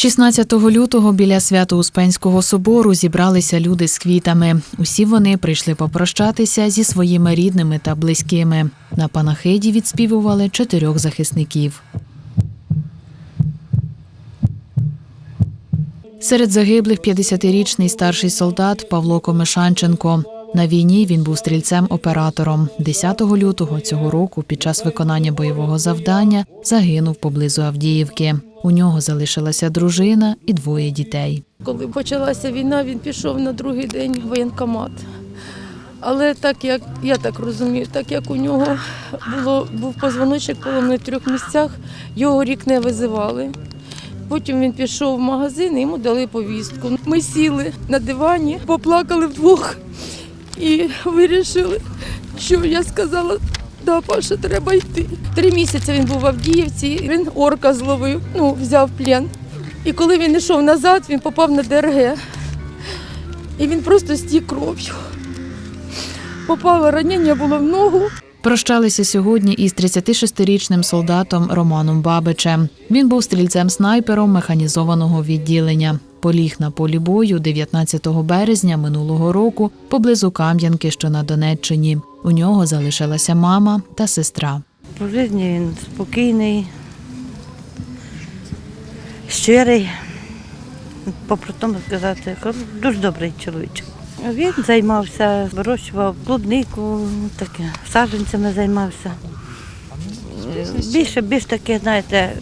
16 лютого біля Свято-Успенського собору зібралися люди з квітами. Усі вони прийшли попрощатися зі своїми рідними та близькими. На панахиді відспівували чотирьох захисників. Серед загиблих 50-річний старший солдат Павло Комишанченко. На війні він був стрільцем-оператором. 10 лютого цього року під час виконання бойового завдання загинув поблизу Авдіївки. У нього залишилася дружина і двоє дітей. Коли почалася війна, він пішов на другий день в воєнкомат. Але так як я так розумію, так як у нього було, був позвоночок поломаний в трьох місцях, його рік не визивали. Потім він пішов в магазин і йому дали повістку. Ми сіли на дивані, поплакали вдвох і вирішили, що я сказала, да, Паша, треба йти. Три місяці він був в Авдіївці, він орка зловив, ну, взяв плен. І коли він йшов назад, він попав на ДРГ. І він просто стік кров'ю. Попало ранення було в ногу. Прощалися сьогодні із 36-річним солдатом Романом Бабичем. Він був стрільцем-снайпером механізованого відділення. Поліг на полі бою 19 березня минулого року поблизу Кам'янки, що на Донеччині. У нього залишилася мама та сестра. По житті він спокійний, щирий, попри тому сказати, дуже добрий чоловічок. Він займався, вирощував клубнику, таке, саджанцями займався. Більше, більш таке, знаєте,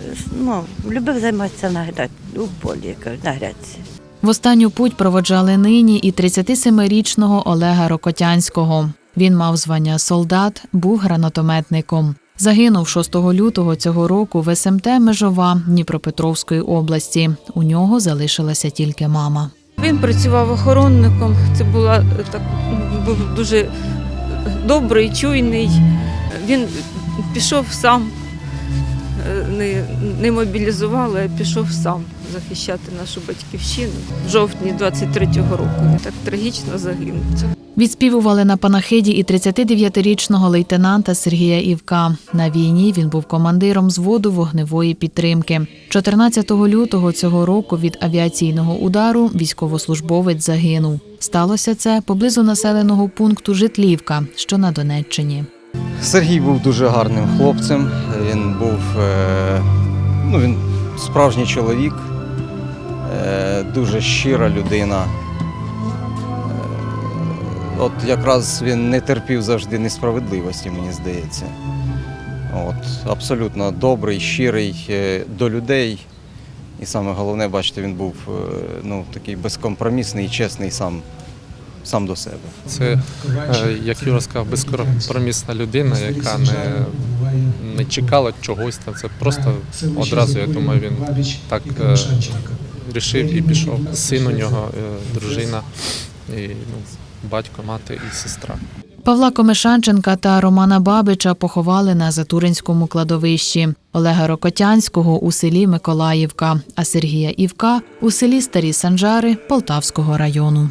ну, любив займатися на гряд, у полі, на грядці. В останню путь проводжали нині і 37-річного Олега Рокотянського. Він мав звання солдат, був гранатометником. Загинув 6 лютого цього року в СМТ Межова Дніпропетровської області. У нього залишилася тільки мама. Він працював охоронником. Це була е, так був дуже добрий, чуйний. Він пішов сам, е, не, не мобілізували, а пішов сам захищати нашу батьківщину. В жовтні 23-го року так трагічно загинув. Відспівували на панахиді і 39-річного лейтенанта Сергія Івка. На війні він був командиром зводу вогневої підтримки. 14 лютого цього року від авіаційного удару військовослужбовець загинув. Сталося це поблизу населеного пункту Житлівка, що на Донеччині. Сергій був дуже гарним хлопцем. Він був е, ну, він справжній чоловік, е, дуже щира людина. Е, От якраз він не терпів завжди несправедливості, мені здається. От, абсолютно добрий, щирий до людей. І саме головне, бачите, він був ну, такий безкомпромісний чесний сам, сам до себе. Це, е, як Юра сказав, безкомпромісна людина, яка не, не чекала чогось. Там. Це просто одразу, я думаю, він так е, рішив і пішов. Син у нього, е, дружина, і, ну, батько, мати і сестра. Павла Комишанченка та Романа Бабича поховали на Затуринському кладовищі, Олега Рокотянського у селі Миколаївка, а Сергія Івка у селі Старі Санжари Полтавського району.